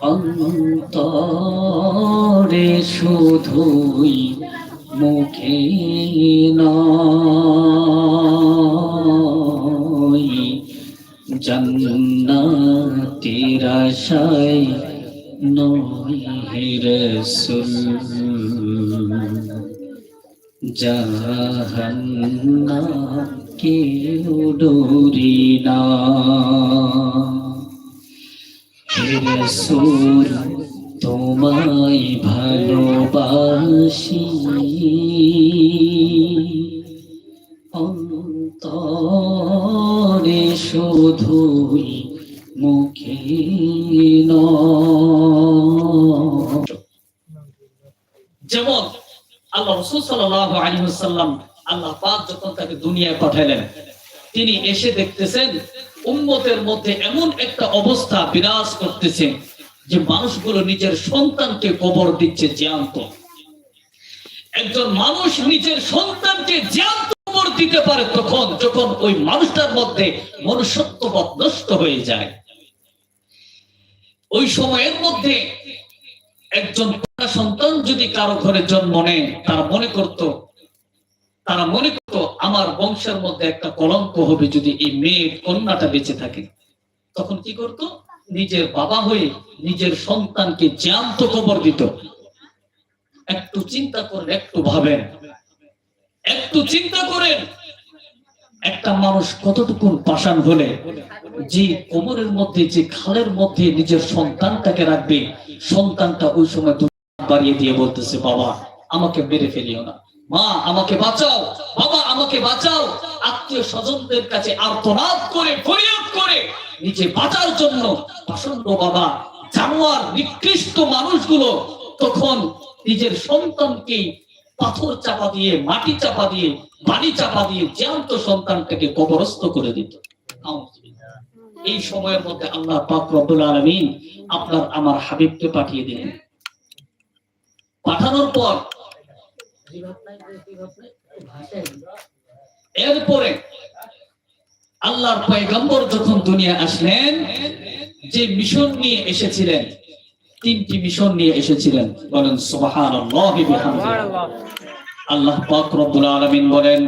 অন্তরে শুধুই মুখে নয়। জন্নাতের আশায় নয় রসুল। জাহান্না কেউ ডোরি তোমায় ভালোবাসি। অন্তরে শুধুই মুখে যেমন আল্লাহ রসুল আলাইহি ওয়াসাল্লাম আল্লাহ পাক যখন তাকে দুনিয়ায় পাঠালেন তিনি এসে দেখতেছেন, উম্মতের মধ্যে এমন একটা অবস্থা বিরাজ করতেছে যে মানুষগুলো নিজের সন্তানকে কবর দিচ্ছে জ্যান্ত। একজন মানুষ নিজের সন্তানকে জ্যান্ত কবর দিতে পারে তখন, যখন ওই মানুষটার মধ্যে মনুষ্যত্ববোধ নষ্ট হয়ে যায়। ওই সময়ের মধ্যে একজন সন্তান যদি কারও ঘরে জন্ম নেয়, তারা মনে করত, তারা মনে করত আমার বংশের মধ্যে একটা কলঙ্ক হবে যদি এই মেয়ে কন্যাটা বেঁচে থাকে। তখন কি করত? নিজের বাবা হয়ে নিজের সন্তানকে জ্যান্ত কবর দিত। একটু চিন্তা করেন, একটু ভাবেন। একটু চিন্তা করেন। একটা মানুষ কতটুকু পাষাণ হলে যে কোমরের মধ্যে, যে খালের মধ্যে নিজের সন্তানটাকে রাখবে, সন্তানটা ওই সময় বাড়িয়ে দিয়ে বলতেছে, বাবা, আমাকে মেরে ফেলিও না। মা আমাকে বাঁচাও। বাবা আমাকে বাঁচাও। আত্মীয় স্বজনদের কাছে আর্তনাদ করে ফরিয়াদ করে নিজে বাঁচার জন্য প্রসন্ন বাবা জানোয়ার নিকৃষ্ট মানুষগুলো তখন নিজের সন্তানকে পাথর চাপা দিয়ে মাটি চাপা দিয়ে বাড়ি চাপা দিয়ে জ্যান্ত সন্তানটাকে কবরস্থ করে দিত। এই সময়ের মধ্যে আল্লাহ পাক রব্বুল আলামিন আপনার আমার হাবিবকে পাঠিয়ে দিলেন। পাঠানোর পর এরপরে আল্লাহর পয়গম্বর যখন দুনিয়া আসলেন যে মিশন নিয়ে এসেছিলেন তিনটি মিশন নিয়ে এসেছিলেন বলেন সুবহানাল্লাহি বিহামদিহি আল্লাহ পাক রব্বুল আলামিন বলেন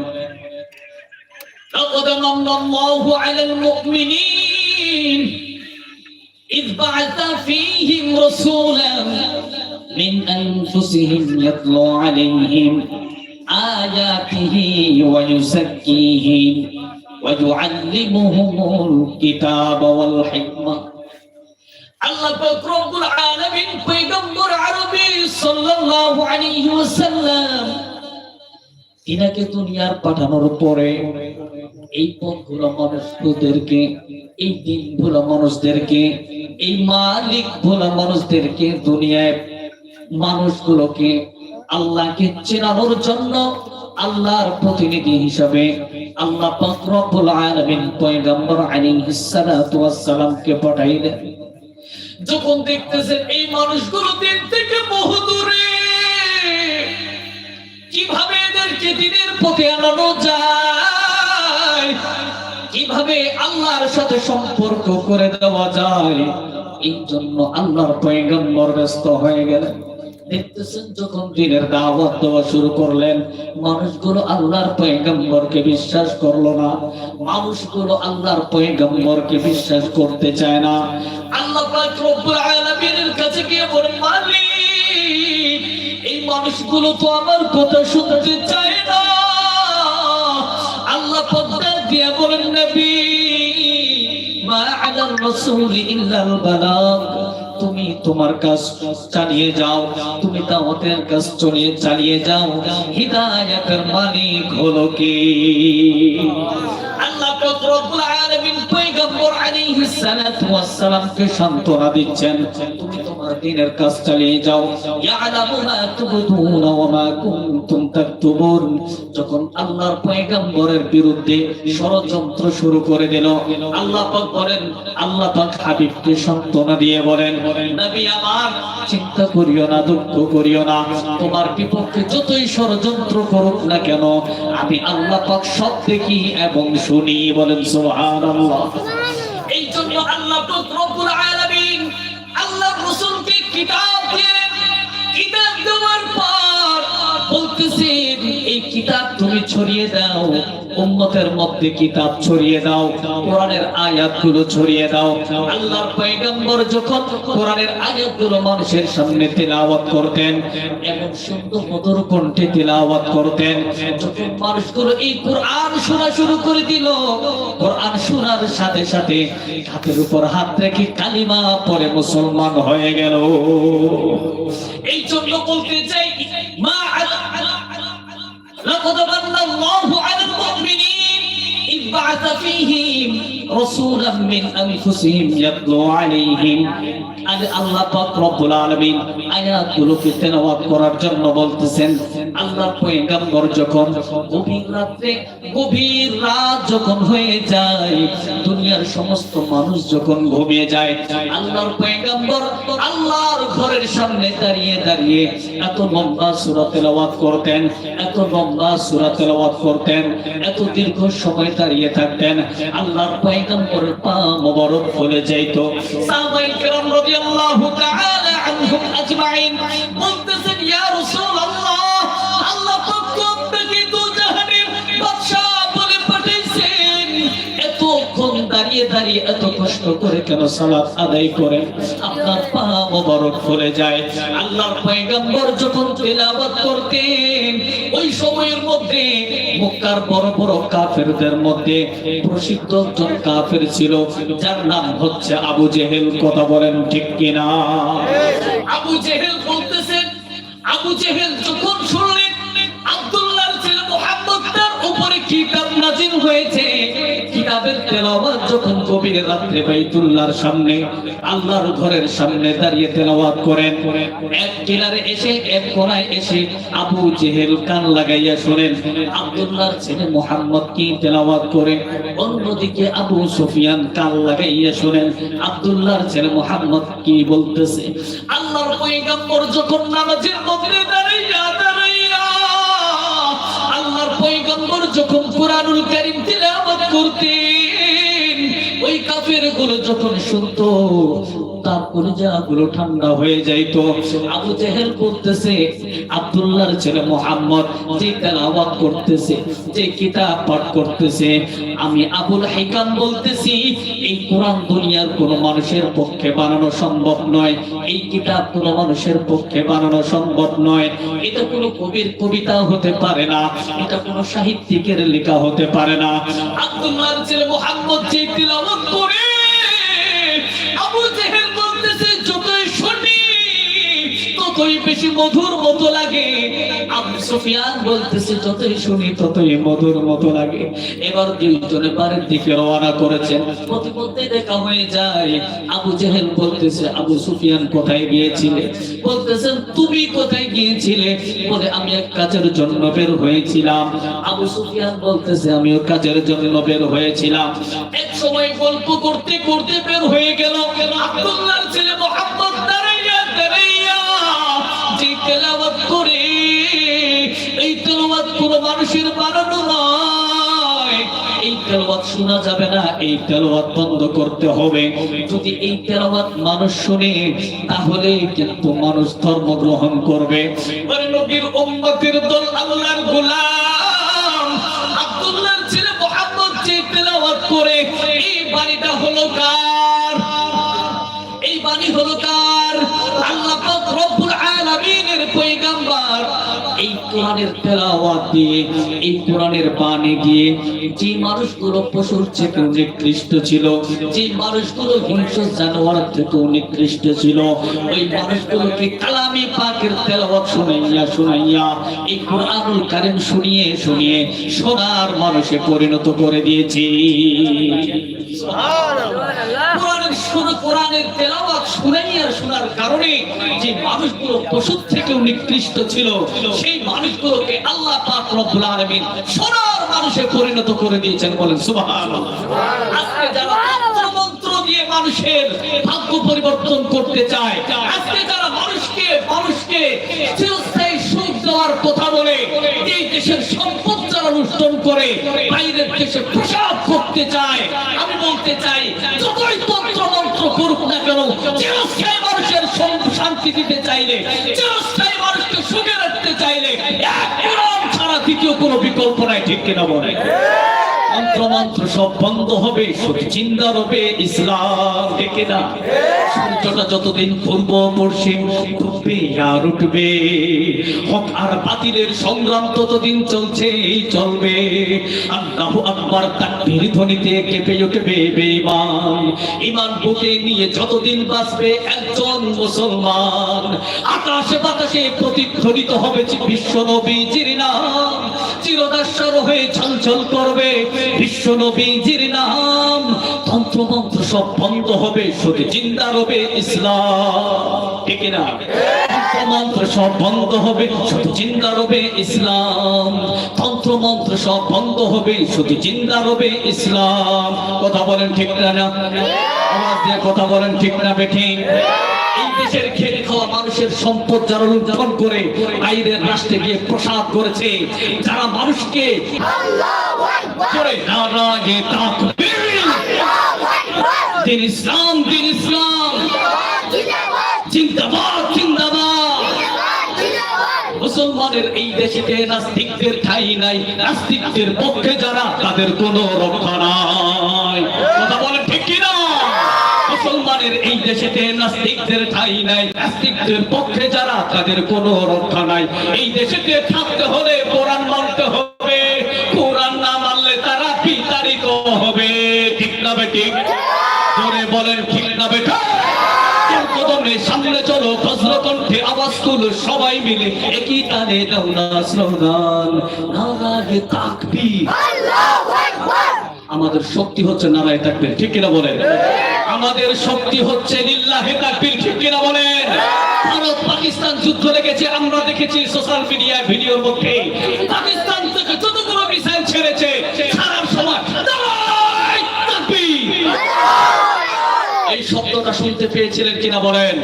لقد من الله على المؤمنين إذ بعث فيهم رسولا من أنفسهم يتلو عليهم آياته ويزكيهم ويعلمهم الكتاب والحكمة আল্লাহ পাক রব্বুল আলামিন পয়গম্বর আরবি সাল্লাল্লাহু আলাইহি ওয়াসাল্লাম তিনাকে দুনিয়ার পাঠানোর পরে এই পথগুলো মানুষদেরকে এই দিন ভোলা মানুষদেরকে এই মালিক ভোলা মানুষদেরকে দুনিয়ায় মানুষগুলোকে আল্লাহকে চেনানোর জন্য আল্লাহর প্রতিনিধি হিসাবে আল্লাহ রব্বুল আলামিন পয়গম্বর আলাইহিস সালাতু ওয়াস সালামকে পাঠাইলেন। যখন দেখতেছেন এই মানুষগুলো দিন থেকে বহু দূরে, কীভাবে এদেরকে দিনের পথে আনানো যায়? কীভাবে আল্লাহর সাথে সম্পর্ক করে দেওয়া যায়? এই জন্য আল্লাহর পয়গম্বর ব্যস্ত হয়ে গেলেন। দেখতেছেন যখন দিনের দাওয়াত দেওয়া শুরু করলেন, মানুষগুলো আল্লাহর পয়গম্বরকে বিশ্বাস করল না। মানুষগুলো আল্লাহর পয়গম্বরকে বিশ্বাস করতে চায় না। আল্লাহ পাক রব্বুল আলামিনের কাছে গিয়ে বলেন, মালিক, এই মানুষগুলো তো আমার কথা শুনতে চায় না। আল্লাহ পদ্মা দিয়ে বলেন, নবী, মা আলার রাসূল ইল্লাল বালাগ। তুমি তোমার কাজ চালিয়ে যাও, তুমি দাওয়াতের কাজ চলিয়ে চালিয়ে যাও। হিদায়াতের মালিক হলো কে? আল্লাহ পাক রব্বুল আলামিন যখন আল্লাহর পয়গম্বরের বিরুদ্ধে ষড়যন্ত্র শুরু করে দিল, আল্লাহ বলেন, আল্লাহ হাবিবকে সান্তনা দিয়ে বলেন চিন্তা করিও না, দুঃখ করিও না। তোমার বিপক্ষে যতই ষড়যন্ত্র করুক না কেন, আমি আল্লাহ পাক সব দেখি এবং শুনি। বলেন, সুবহানাল্লাহ। কিতাব দেওয়ার পর বলতেছেন এই কিতাব তুমি ছড়িয়ে দাও, উম্মতের মধ্যে কিতাব ছড়িয়ে দাও, কোরআনের আয়াতগুলো ছড়িয়ে দাও। আল্লাহর পয়গম্বর যখন কোরআনের আয়াতগুলো মানুষের সামনে তেলাওয়াত করতেন, এমন সুন্দর মধুর কণ্ঠে তেলাওয়াত করতেন, যখন মানুষগুলো এই কোরআন শোনা শুরু করে দিল, কোরআন শোনার সাথে সাথে হাতের উপর হাত রেখে কালিমা পরে মুসলমান হয়ে গেল। এই জন্য বলতে চাই لقد من الله على المؤمنين إذ بعث فيهم رسولا من أنفسهم يتلو عليهم আর আল্লাহ পাক রব্বুল আলামিন আয়াতগুলোকে তেলাওয়াত করার জন্য বলতেছেন আল্লাহর পয়গম্বর যখন গভীর রাতে গভীর রাত যখন হয়ে যায়, দুনিয়ার সমস্ত মানুষ যখন ঘুমিয়ে যায়, আল্লাহর পয়গম্বর আল্লাহর ঘরের সামনে দাঁড়িয়ে দাঁড়িয়ে এত লম্বা সূরা তেলাওয়াত করতেন, এত লম্বা সূরা তেলাওয়াত করতেন, এত দীর্ঘ সময় দাঁড়িয়ে থাকতেন। আল্লাহর পয়গম্বরের পা মোবারক ফুলে যাইতো। সাহাবায়ে কেরাম রাদিয়াল্লাহু তাআলা আনহুম আজমাইন। এত কষ্ট করে কেন আদায় আপনার পা মোবারক যায়। আল্লাহর পয়গম্বর যখন করতেন, ওই সময়ের মধ্যে মক্কার বড় বড় কাফেরদের মধ্যে প্রসিদ্ধ একজন কাফের ছিল, যার নাম হচ্ছে আবু জেহেল। কথা বলেন ঠিক কিনা? আবু জেহেল বলতেছেন, আবু জেহেল যখন শুনলেন আব্দুল্লাহর ছেলে মুহাম্মদ তার উপরে কিতাব নাজিল হয়েছে কিতাবের তেলাওয়াত যখন গভীর রাত্রে বাইতুল্লাহর সামনে, আল্লাহর ঘরের সামনে দাঁড়িয়ে তেলাওয়াত করেন, এক কিনারে এসে, এক কোনায় এসে আবু জেহেল কান লাগাইয়া শুনেন, আব্দুল্লাহর ছেলে মুহাম্মদ কি তেলাওয়াত করে? অন্যদিকে আবু সুফিয়ান কান লাগাইয়া শুনেন, আব্দুল্লাহর ছেলে মুহাম্মদ কি বলতেছে? আল্লাহর পয়গম্বর যখন নামাজের মধ্যে দাঁড়াইয়া দাঁড়াইয়া পয়গম্বর যখন কোরআনুল কারীম তিলাওয়াত করতেন ওই কাফেরগুলো যখন শুনতো তার কলিজাগুলো ঠান্ডা হয়ে যাইতো। আবু জেহেল করতেছে আব্দুল্লাহর ছেলে মোহাম্মদ যে তেলাওয়াত করতেছে, যে কিতাব পাঠ করতেছে, আমি আবুল হাইকাম বলতেছি, এই কোরআন দুনিয়ার কোন মানুষের পক্ষে বানানো সম্ভব নয়। এই কিতাব কোন মানুষের পক্ষে বানানো সম্ভব নয়। এটা কোনো কবির কবিতা হতে পারে না, এটা কোনো সাহিত্যিকের লেখা হতে পারে না। আব্দুল্লাহর ছেলে মোহাম্মদ যে তিলাওয়াত করে আবু সুফিয়ান কোথায় গিয়েছিলে? বলতেছেন, তুমি কোথায় গিয়েছিলে? বলে, আমি এক কাজের জন্য বের হয়েছিলাম। আবু সুফিয়ান বলতেছে আমিও কাজের জন্য বের হয়েছিলাম। এক সময় গল্প করতে করতে বের হয়ে গেল। আব্দুল্লাহর ছেলে তেলাওয়াত শোনা যাবে না, এই তেলাওয়াত বন্ধ করতে হবে। যদি এই তেলাওয়াত মানুষ শুনে, তাহলে কিন্তু মানুষ ধর্ম গ্রহণ করবে। নবীর ছেলে মোহাম্মদ যে করে, এই বাড়িটা হলো কার? কোরআনের তেলাওয়াত দিয়ে এই কোরআনের বাণী দিয়ে যে মানুষগুলো পশুর থেকে নিকৃষ্ট ছিল যে মানুষগুলো হিংস্র জানোয়ার থেকে নিকৃষ্ট ছিল ওই মানুষগুলোকে কালামে পাকের তেলাওয়াত শুনাইয়া শুনাইয়া এই কোরআনুল কারীম শুনিয়ে শুনিয়ে সোনার মানুষে পরিণত করে দিয়েছি। কোরআনের তেলাওয়াত শুনাইয়া শোনার কারণে যে মানুষগুলো পশুর থেকেও নিকৃষ্ট ছিল সেই মানুষগুলোকে আল্লাহ পাক রব্বুল আলামিন সোনার মানুষে পরিণত করে দিয়েছেন বলেন সুবহানাল্লাহ। আজকে যারা মন্ত্র দিয়ে মানুষের ভাগ্য পরিবর্তন করতে চায় আজকে যারা মানুষকে মানুষকে চিরস্থায়ী সুখ দেওয়ার কথা বলে এই দেশের সম্পদ যারা লুণ্ঠন করে বাইরের দেশে করতে চায় আমি বলতে চাই যতই তন্ত্র চিরস্থায়ী মানুষের শান্তি দিতে চাইলে চিরস্থায়ী মানুষকে সুখে চাইলে এক গ্রাম ছাড়া দ্বিতীয় কোনো বিকল্প নাই ঠিক কিনা বলে মন্ত্র মন্ত্র সব বন্ধ হবে। শুধু চিন্তা হবে ইসলাম। ঠিক না? সূর্যটা যতদিন পূর্ব পশ্চিম ডুববে আর উঠবে। হক আর বাতিলের সংগ্রাম ততদিন চলছে, চলবে। আল্লাহ আকবার তাকবীর ধ্বনিতে কেঁপে উঠবে বেঈমান। ইমান বুকে নিয়ে যতদিন বাঁচবে একজন মুসলমান। আকাশে বাতাসে প্রতিধ্বনিত হবে বিশ্ব নবীজির নাম চিরদাস্বর হয়ে ছলছল করবে। বিশ্ব নবীজির নাম। সব বন্ধ হবে, শুধু জিন্দা রবে ইসলাম। ঠিক না তন্ত্র সব বন্ধ হবে, শুধু জিন্দা রবে ইসলাম। সব বন্ধ হবে, শুধু জিন্দা রবে ইসলাম। কথা বলেন ঠিক না না? আওয়াজ কথা বলেন ঠিক না বেঠিক? দেশের খাওয়া, মানুষের সম্পদ যারা উদযাপন করে বাইরের রাষ্ট্রে গিয়ে প্রসাদ করেছে, যারা মানুষকে ইসলাম, দিন ইসলাম। জিন্দাবাদ। মুসলমানের এই দেশে নাস্তিকদের ঠাই নাই, নাস্তিকদের পক্ষে যারা, তাদের কোনো রক্ষা নাই। কথা বলেন ঠিক কিনা? মুসলমানের এই দেশেতে নাস্তিকদের ঠাই নাই। নাস্তিকদের পক্ষে যারা তাদের কোনো রক্ষা নাই। এই দেশেতে থাকতে হলে কোরআন মানতে হবে। কোরআন না মানলে তারা বিতাড়িত হবে। ঠিক না বেঠিক জোরে বলেন ঠিক না বেঠা সামনে চলো বজ্র কণ্ঠে আওয়াজ তুলো সবাই মিলে একই তালে দাও না স্লোগান। নারায়ে তাকবীর। আমাদের শক্তি হচ্ছে নারায় তাকবীর ঠিক কিনা বলেন? আমাদের শক্তি হচ্ছে তাকবীর, ঠিক কিনা বলেন? ভারত পাকিস্তান যুদ্ধ লেগেছে, আমরা দেখেছি সোশ্যাল মিডিয়া ভিডিওর মধ্যে। পাকিস্তান থেকে যতগুলো মিসাইল ছেড়েছে, সারা এই শব্দটা শুনতে পেয়েছিলেন কিনা বলেন?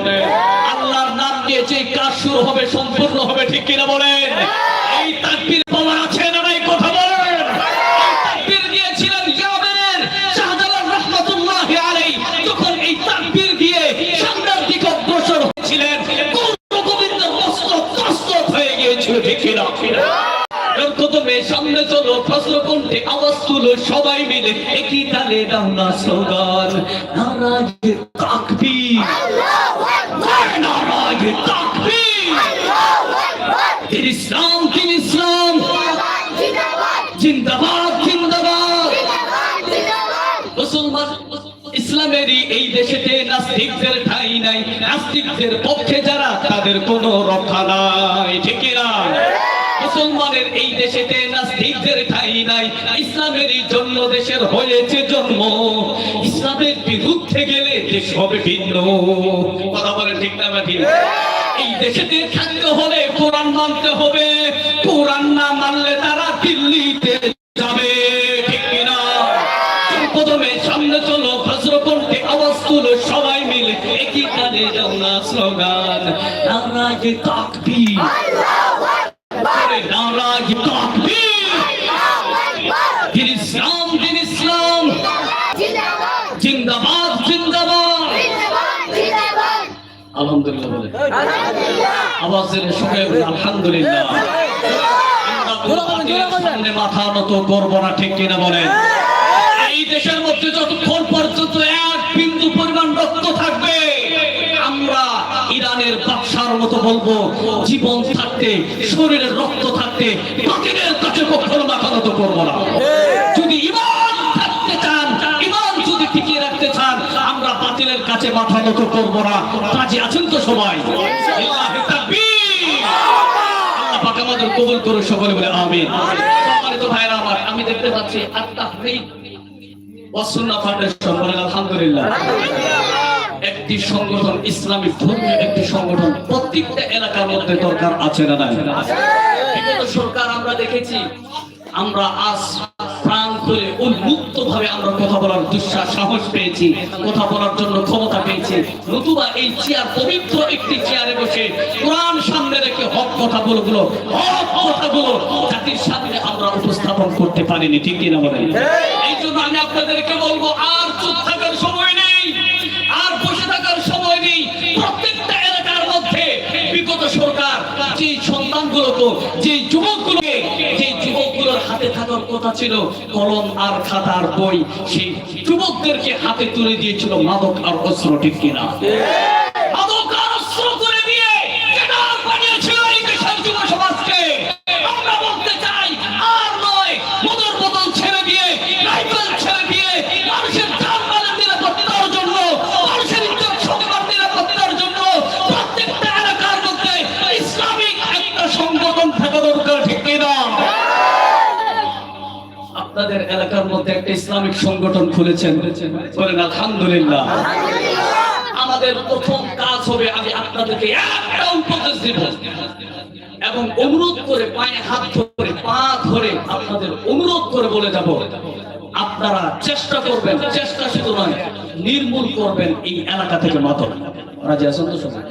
আল্লাহর নাম দিয়ে যে কাজ শুরু হবে, সম্পূর্ণ হবে, ঠিক কিনা বলেন? এই তাকবীর পাওয়ার আছে সবাই মিলে একই তালে দাও না নারায়ে তাকবীর। ইসলাম ইসলাম? জিন্দাবাদ জিন্দাবাদ। মুসলমান ইসলামেরই এই দেশেতে নাস্তিকদের ঠাই নাই। নাস্তিকদের পক্ষে যারা, তাদের কোনো রক্ষা নাই। দেশেতে নাস্তিকদের ঠাই নাই। ইসলামেরই জন্য দেশের হয়েছে জন্ম। ইসলামের বিরুদ্ধে গেলে দেশ হবে ভিন্ন। কথা বলে ঠিক না ঠিক? এই দেশেতে থাকতে হলে কোরআন মানতে হবে। কোরআন না মানলে তারা দিল্লিতে যাবে। ঠিক কিনা কদমে সামনে চলো কণ্ঠে আওয়াজ তুলো সবাই মিলে। একই কানে যাও না স্লোগান। নারায়ে তাকবীর। নারায়ে তাকবীর দিন ইসলাম দিন ইসলাম জিন্দাবাদ। জিন্দাবাদ। আলহামদুলিল্লাহ। বলে আওয়াজের সঙ্গে আলহামদুলিল্লাহ। আমরা কোরআনের সামনে মাথা নত করব না ঠিক কিনা বলেন? এই দেশের মধ্যে যতক্ষণ পর্যন্ত এক বিন্দু পরিমাণ রক্ত থাকবে ইরানের বাদশার মতো বলব, জীবন থাকতে, শরীরের রক্ত থাকতে কাছে কখনো করব না। যদি ইমান থাকতে চান, ইমান যদি টিকিয়ে রাখতে চান, আমরা বাতিলের কাছে মাথা করব না। কাজে আছেন তো সবাই? আমাদের কবুল করে সকলে বলে ভাইরা আমার, আমি দেখতে পাচ্ছি আত্মাহরিক ওয়াসুন্নাহ ফাউন্ডেশন বলেন আলহামদুলিল্লাহ। একটি সংগঠন ইসলামিক ধর্মীয় একটি সংগঠন। প্রত্যেকটা এলাকার মধ্যে দরকার আছে না নাই? বিগত সরকার আমরা দেখেছি আমরা আজ প্রাণ করে উন্মুক্ত ভাবে আমরা কথা বলার দুঃসাহ সাহস পেয়েছি কথা বলার জন্য ক্ষমতা পেয়েছি। নতুবা এই চেয়ার পবিত্র একটি চেয়ারে বসে কোরআন সামনে রেখে হক কথাগুলো গুলো হক কথাগুলো জাতির সামনে আমরা উপস্থাপন করতে পারিনি ঠিক কিনা বলেন? এই জন্য আমি আপনাদেরকে বলব করতো যে যুবকগুলোকে, যে যুবকগুলোর হাতে থাকার কথা ছিল, কলম আর খাতার বই, সেই যুবকদেরকে হাতে তুলে দিয়েছিল মাদক আর অস্ত্র, ঠিক কিনা? জানমালের নিরাপত্তার জন্য মানুষের ইজ্জত সম্মান নিরাপত্তার জন্য প্রত্যেকটা এলাকার মধ্যে ইসলামিক একটা সংগঠন থাকা দরকার ঠিক কিনা আপনাদের এলাকার মধ্যে একটা ইসলামিক সংগঠন খুলেছেন। বলেন আলহামদুলিল্লাহ। আমাদের প্রথম কাজ হবে আমি আপনাদেরকে একটা উপদেশ দিব। এবং অনুরোধ করে পায়ে হাত ধরে পা ধরে আপনাদের অনুরোধ করে বলে যাব আপনারা চেষ্টা করবেন চেষ্টা শুধু নয় নির্মূল করবেন এই এলাকা থেকে মাতন রাজি আছেন তো সবাই?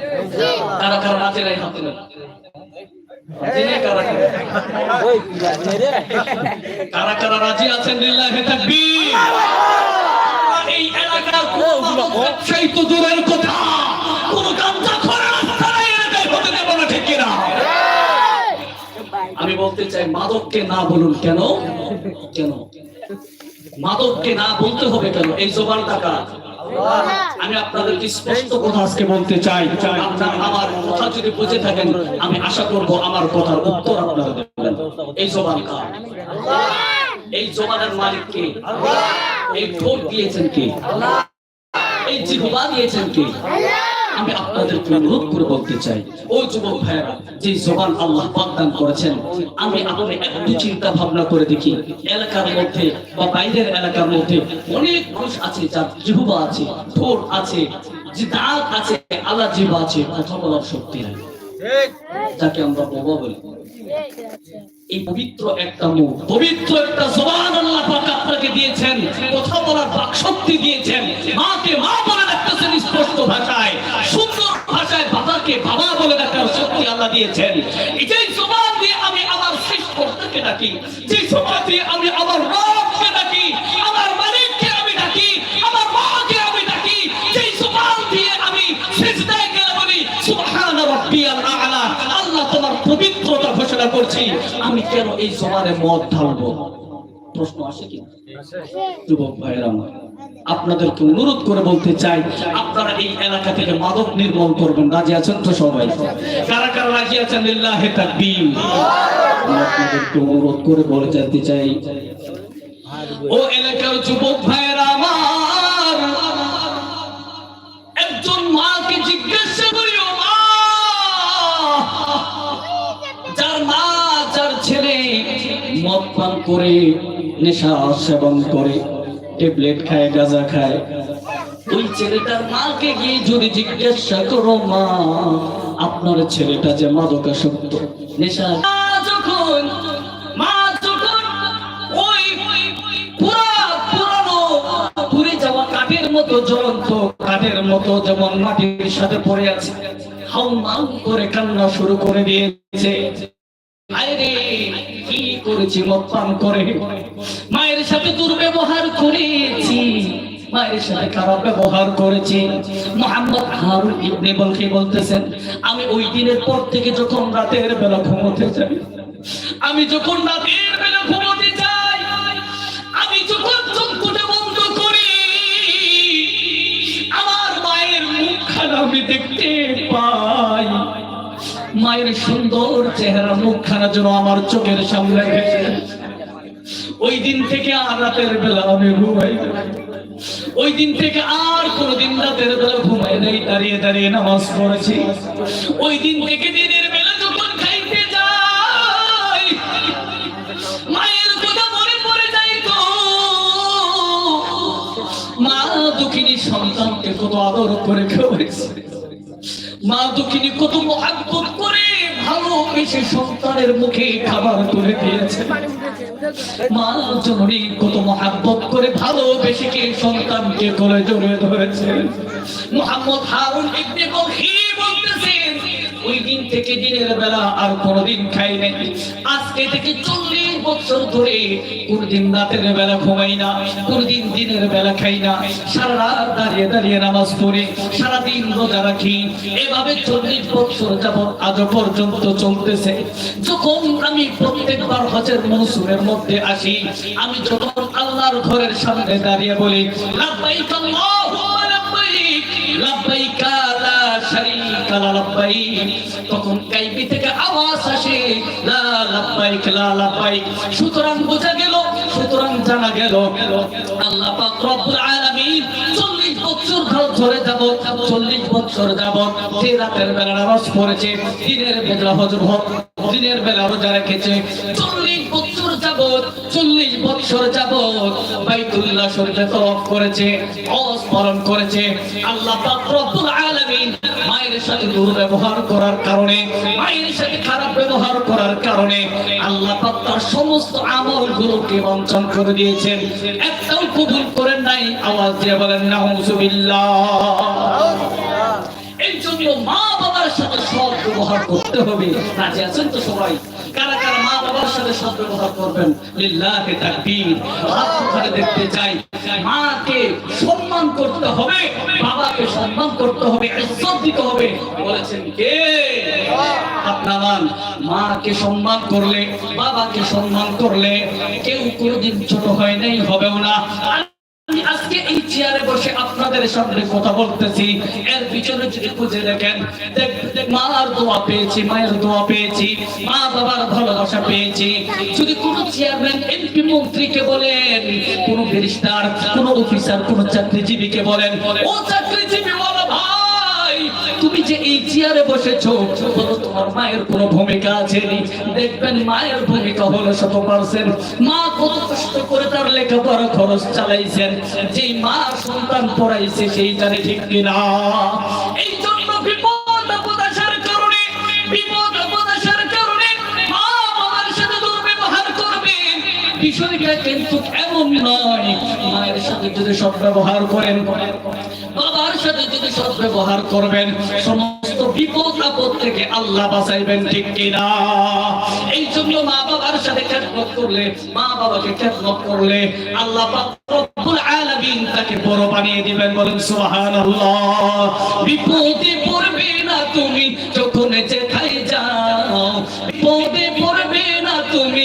কারা কারা রাজি নাই হাত? কারা কারা? কারা কারা রাজি আছেন এই এলাকার ব্যবসায়ী তো দূরের কথা। কোন গাঞ্জা খোর রাস্তায় এলাকায় হতে দেব না ঠিক কিনা? আমি বলতে চাই মাদককে না বলুন কেন? কেন? মাদককে না বলতে হবে কেন? এই জবান টাকা আমি আপনাদেরকে স্পষ্ট কথা আজকে বলতে চাই। আপনারা আমার কথা যদি বুঝে থাকেন, আমি আশা করব আমার কথার উত্তর আপনারা দেবেন। এই জবান কার? এই জবানের মালিক কে? এই ঠোঁট দিয়েছেন কে? এই জিহ্বা দিয়েছেন কে? আমি আপনাদেরকে অনুরোধ করে বলতে চাই ও যুবক ভাইয়েরা যে জবান আল্লাহ বাগদান করেছেন আমি আপনি একটু চিন্তা ভাবনা করে দেখি। এলাকার মধ্যে বা বাইরের এলাকার মধ্যে অনেক মানুষ আছে যার জিহ্বা আছে ঠোঁট আছে যে দাঁত আছে আল্লাহ জিহ্বা আছে কথা বলার শক্তি নাই। যাকে আমরা বাবা বলি। এই পবিত্র একটা মুখ পবিত্র একটা জবান আল্লাহ পাক আপনাকে দিয়েছেন কথা বলার বাক শক্তি দিয়েছেন আল্লাহ দিয়েছেন এই যে জবান দিয়ে আমি আমার সৃষ্টিকর্তাকে ডাকি যে জবান দিয়ে আমি আমার রবকে ডাকি আমার মালিককে আমি ডাকি আমার মাকে আমি ডাকি যে জবান দিয়ে আমি সিজদায় গেলে বলি সুবহান রাব্বিয়াল আ'লা আল্লাহ তোমার পবিত্রতা ঘোষণা করছি আমি কেন এই জবানে মদ ঢালবো? প্রশ্ন আসে কি যুবক ভাইয়েরা আমার। আপনাদেরকে অনুরোধ করে বলতে চাই, আপনারা এই এলাকা থেকে মাদক নির্মূল করবেন। রাজি আছেন তো সবাই? কারা কারা রাজি আছেন? লিল্লাহি তাকবীর। আপনাদেরকে অনুরোধ করে বলে যেতে চাই, ও এলাকার যুবক ভাইয়েরা আমার, একজন মাকে জিজ্ঞাসা করি ও মা। যার মা, যার ছেলে মদ পান করে, নেশা সেবন করে ট্যাবলেট খায় গাঁজা খায়। ওই ছেলেটার মাকে গিয়ে যদি জিজ্ঞাসা করো মা আপনার ছেলেটা যে মাদকাসক্ত নেশা যখন মা যখন ওই পুরা পুরানো পুড়ে যাওয়া কাঠের মতো জ্বলন্ত কাঠের মতো যেমন মাটির সাথে পড়ে আছে হাউ মাউ করে কান্না শুরু করে দিয়েছে। আরে কি করেছি করে? মায়ের সাথে দুর্ব্যবহার করেছি। খারাপ আমি ওই দিনের পর থেকে যখন রাতের বেলা ঘুমোতে যাই আমি যখন রাতের বেলা ঘুমোতে যাই আমি যখন চক্ষুটা বন্ধ করি, আমার মায়ের মুখখানা আমি দেখতে পাই। মায়ের সুন্দর চেহারা মুখখানা যেন আমার চোখের সামনে ওই দিন থেকে আর রাতের বেলা আমি ঘুমাই ওই দিন থেকে আর কোনদিন রাতের বেলা ঘুমাই নাই, দাঁড়িয়ে দাঁড়িয়ে নামাজ পড়েছি। ওই দিন থেকে দিনের বেলা যখন খাইতে যাই, মায়ের কথা মনে পড়ে যায় তো। মা দুঃখিনী সন্তানকে কত আদর করে খাওয়াইছে। মা দুঃখিনি কত মহাব্বত করে ভালোবেসে সন্তানের মুখে খাবার তুলে দিয়েছে। মা জননী কত মহাব্বত করে ভালোবেসে কে সন্তানকে করে জড়িয়ে ধরেছেন মোহাম্মদ হারুন ইবনে বলতেছেন ওই দিন থেকে দিনের বেলা আর কোনোদিন খাই নাই। আজকে থেকে চল্লিশ বছর ধরে কোনদিন রাতের বেলা ঘুমাই না, কোনদিন দিনের বেলা খাই না। সারা রাত দাঁড়িয়ে দাঁড়িয়ে নামাজ পড়ি, সারাদিন রোজা রাখি। এভাবে চল্লিশ বছর যাবৎ আজ পর্যন্ত চলতেছে। যখন আমি প্রত্যেকবার হজের মৌসুমের মধ্যে আসি, আমি যখন আল্লাহর ঘরের সামনে দাঁড়িয়ে বলি, লাব্বাইক তখন থেকে আওয়াজ আসে সুতরাং বোঝা গেল, সুতরাং জানা গেল, আল্লাহ পাক রব্বুল আলামিন 40 বছর ধরে যাব 40 বছর রাতের বেলা নামাজ পড়েছে দিনের বেলা হজর দিনের বেলা রোজা রেখেছে 40 বছর যাবত 40 বছর যাবত বাইতুল্লাহ শরীফে তওয়াফ করেছে পালন করেছে। আল্লাহ পাক রব্বুল মায়ের সাথে দুর্ব্যবহার করার কারণে, মায়ের সাথে খারাপ ব্যবহার করার কারণে আল্লাহ পাক তার সমস্ত আমলগুলোকে বঞ্চন করে দিয়েছেন। একটাও কবুল করেন নাই, আওয়াজ দিয়ে বলেন নাউজুবিল্লাহ জন্য মা বাবার সাথে সৎ ব্যবহার করতে হবে। রাজি আছেন তো সবাই? কারা কারা মা বাবার সাথে ব্যবহার করবেন? লিল্লাহে তাকবীর। দেখতে চাই। মাকে সম্মান করতে হবে, বাবাকে সম্মান করতে হবে, ইজ্জত দিতে হবে। বলেছেন কে? আপনার মাকে সম্মান করলে, বাবাকে সম্মান করলে কেউ কোনোদিন ছোট হয় নাই, হবেও না। চেয়ারে বসে আপনাদের সামনে কথা বলতেছি। এর পিছনে যদি খুঁজে দেখেন দেখ- দেখ, মার দোয়া পেয়েছি মায়ের দোয়া পেয়েছি মা বাবার ভালোবাসা পেয়েছি। যদি কোন চেয়ারম্যান এমপি মন্ত্রীকে বলেন কোন ফেরিস্তার কোন অফিসার কোন চাকরিজীবীকে বলেন ও চাকরিজীবী যে এই চেয়ারে বসেছো তোমার মায়ের কোনো ভূমিকা আছে দেখবেন মায়ের ভূমিকা হলো শত পার্সেন্ট। মা কত কষ্ট করে তার লেখাপড়া খরচ চালাইছেন। যে মা সন্তান পড়াইছে সেই জানে ঠিক কিনা। এই জন্য বিপদ আপদ কারণে, বিপদ আপদ কারণে মা বাবার সাথে দুর্ব্যবহার করবেন বিষয়টা কিন্তু এমন নয়। মায়ের সাথে যদি সব ব্যবহার করেন সাথে যদি সব ব্যবহার করবেন, সমস্ত বিপদ আপদ থেকে আল্লাহ বাঁচাইবেন, ঠিক কিনা? এই জন্য মা বাবার সাথে খেদমত করলে, মা বাবাকে খেদমত করলে আল্লাহ তাকে বড় বানিয়ে দিবেন, বলেন সুবহানাল্লাহ। বিপদে পড়বে না তুমি যখন যেখাই যাও, বিপদে পড়বে না তুমি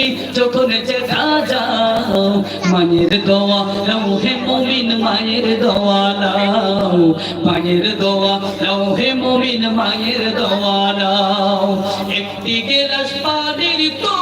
তুমি যখন যেটা যাও, মায়ের দোয়া হে মুমিন, মায়ের দোয়া মায়ের দোয়া হে মুমিন, মায়ের দোয়া একটি গেলাস পানির তোরে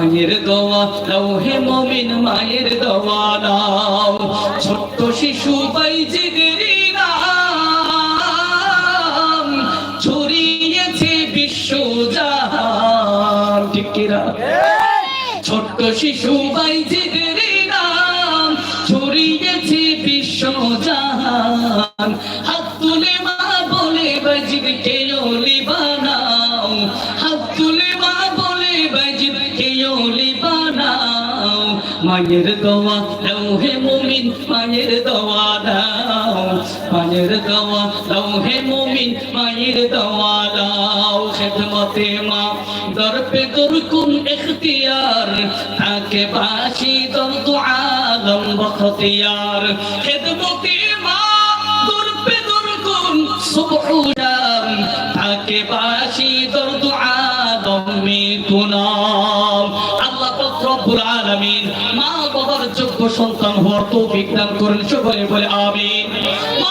মায়ের দোয়া লাও হে মমিন মায়ের দোয়া নাও ছোট্ট শিশু বাইজিদেরই নাম, ছড়িয়েছে বিশ্ব জাহান। ঠিক ছোট্ট শিশু বাইজিদের নাম, ছড়িয়েছে বিশ্ব জাহান। হাত তুলে মা বলে বাইজিদ কে মায়ের দোয়া লৌহে মুমিন মায়ের দোয়া দাও। মায়ের দোয়া লৌহে মুমিন মায়ের দোয়া দাও। খেদমতে মা, দরপে দুরকুন এখতিয়ার তাকে বাসি দর তো আলম বখতিয়ার। খেদমতে মা, দরপে দুরকুন সুবহুলাম তাকে বাসি সন্তান হওয়ার তৌফিক দান করেন সকলে বলে আমিন। মা